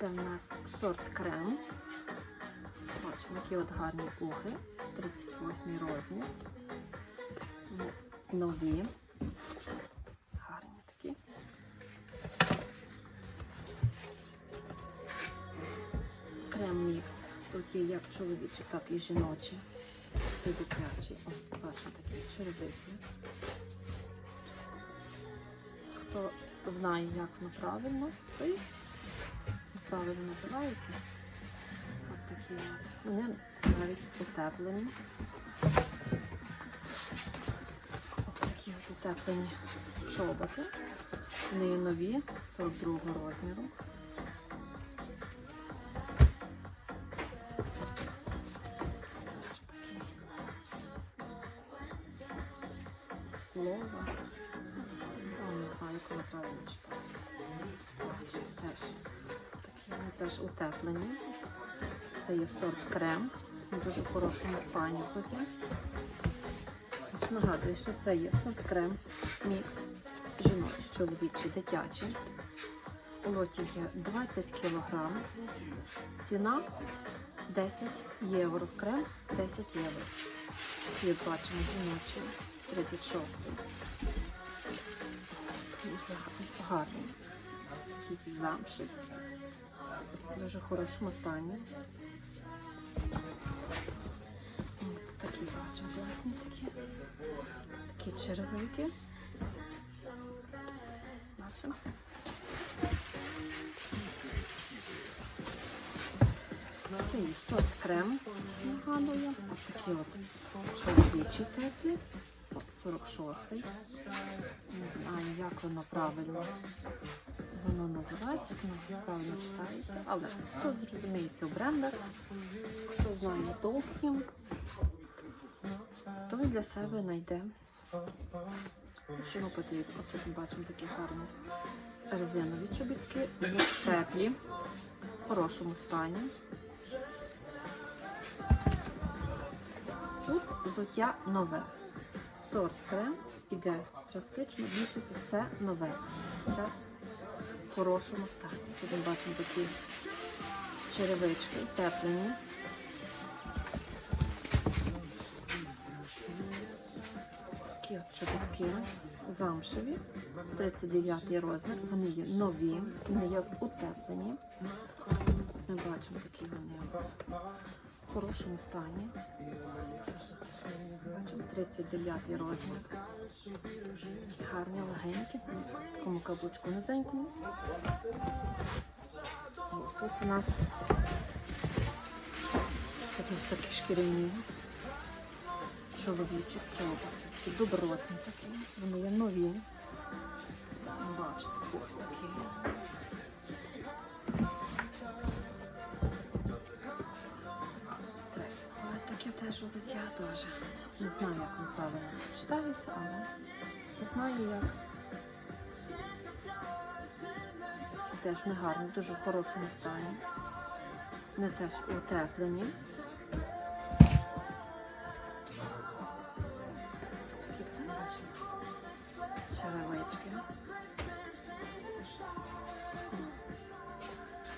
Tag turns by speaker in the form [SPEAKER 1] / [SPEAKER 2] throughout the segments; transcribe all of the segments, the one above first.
[SPEAKER 1] Це в нас сорт крем. Бачимо, які от гарні пуги. 38 розмір. Нові. Гарні такі. Крем мікс. Тут є як чоловічі, так і жіночі. І дитячі. Бачимо такі черевики. Хто знає, як воно правильно, той правильно називається. От такі от. Вони навіть утеплені. От такі от утеплені чоботи. Вони нові, 42 розміру. Лова. Не знаю, воно правильно читається. Теж. Вони теж утеплені. Це є сорт крем. В дуже хорошому стані. Ось Нагадую, що це є сорт крем, мікс, жіночий, чоловічий, дитячий. У лоті є 20 кг. Ціна 10 євро. Крем 10 євро. Тут бачимо жіночий, 36. Гарний. Такий замшик. Дуже хорошому стані. Такі бачимо класні такі. Такі черевики. Бачимо. Це є сорт крем, нагадую. Ось такі от чоловічі теплі. 46-й. Не знаю, як воно правильно воно називається, як воно правильно читається. Але хто зрозуміється в брендах, хто знає толків, той для себе знайде, що потрібно. От тут ми бачимо такі гарні резинові чобітки, вони теплі, в хорошому стані. Тут взуття нове. Сорт крем іде практично більшість все нове. Все хорошому стані. Тут ми бачимо такі черевички теплені. Такі от чобітки замшеві, 39 розмір. Вони є нові, вони є утеплені. Ми бачимо такі вони в хорошому стані. Бачимо 39 розмір. Такі гарні, легенькі, такому каблучку низенькому. Тут у нас такі шкіряні чоловічі чоботи. Добротні такі. Вони є нові. Бачите, ось такі. Таке теж взуття теж. Не знаю, як воно правильно читається, але знаю як. Теж не гарні, в дуже хорошому стані. Вони теж утеплені. Такі бачимо. Черевички.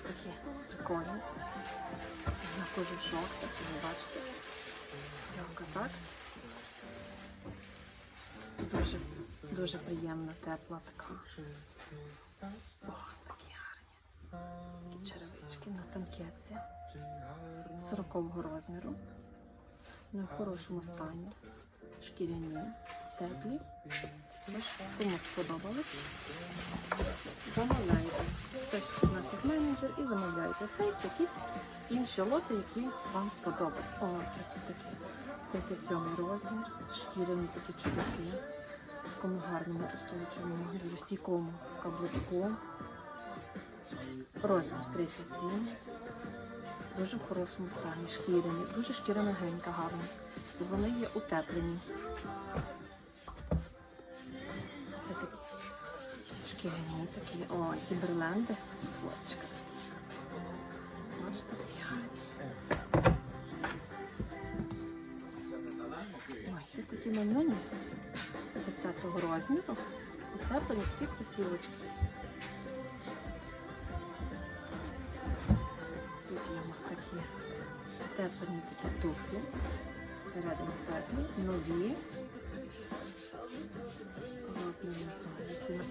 [SPEAKER 1] Такі прикольні. На кожушок, так ви бачите. Так. Дуже, дуже приємна, тепла така. О, такі гарні. Черевички на танкетці. 40 розміру. На хорошому стані. Шкіряні, теплі. Кому сподобалось, замовляйте. Хтось з наших менеджер і замовляйте цей чи якісь інші лоти, які вам сподобались. О, це тут такі 37 розмір, шкіряні такі чобітки. В такому гарному устойчивому, дуже стійкому каблучку. Розмір 37. Дуже в хорошому стані, шкіряні, дуже шкіра мягенька, гарна. І вони є утеплені. Шкіряні такі. О, кіберленди. Хлопчика. Бачите, такі. Ой, тут такі манюні 30-го розміру. Утеплені такі кросівочки. ось такі теплені такі туфлі. Всередині теплі, нові.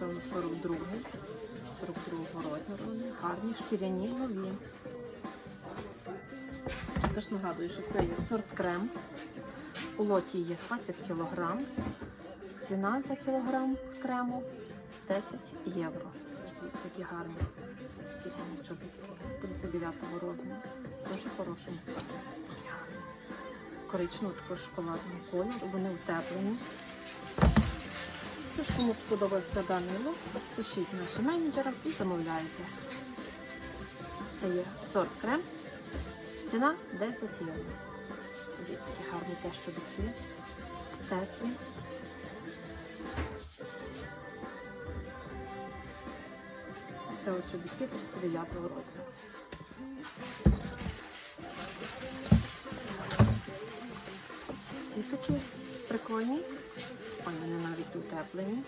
[SPEAKER 1] Напевно, 42 42 розміру. Гарні, шкіряні, нові. Тож нагадую, що це є сорт крем. У лоті є 20 кг. Ціна за кілограм крему 10 євро. Дивіться, які гарні шкіряні чобітки 39 розміру. Дуже хороший стан. Такі гарні. Коричневого також шоколадного кольору. Вони утеплені. Тож, кому сподобався даний лук, пишіть нашим менеджерам і замовляйте. Це є сорт крем. Ціна 10 євро. Дивіться, які гарні теж чобітки. Теплі. Це от чобітки 39 розміру. Ці такі прикольні. Вони навіть утеплені.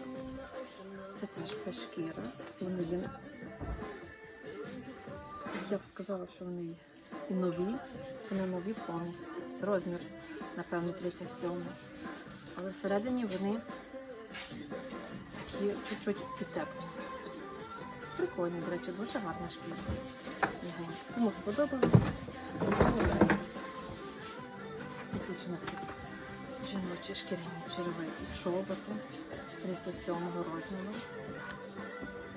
[SPEAKER 1] Це теж все шкіра. Вони є. Я б сказала, що вони і нові. Вони нові повністю. Розмір, напевно, 37. Але всередині вони такі чуть-чуть підтеплені. Прикольні, до речі, дуже гарна шкіра. Кому сподобалося? І тут у нас такі жіночі шкіряні черевики чоботи 37 розміру.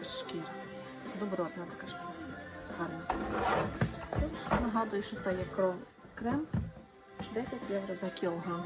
[SPEAKER 1] Шкіра. Добротна така шкіра. Гарна. Нагадую, що це є крем 10 євро за кілограм.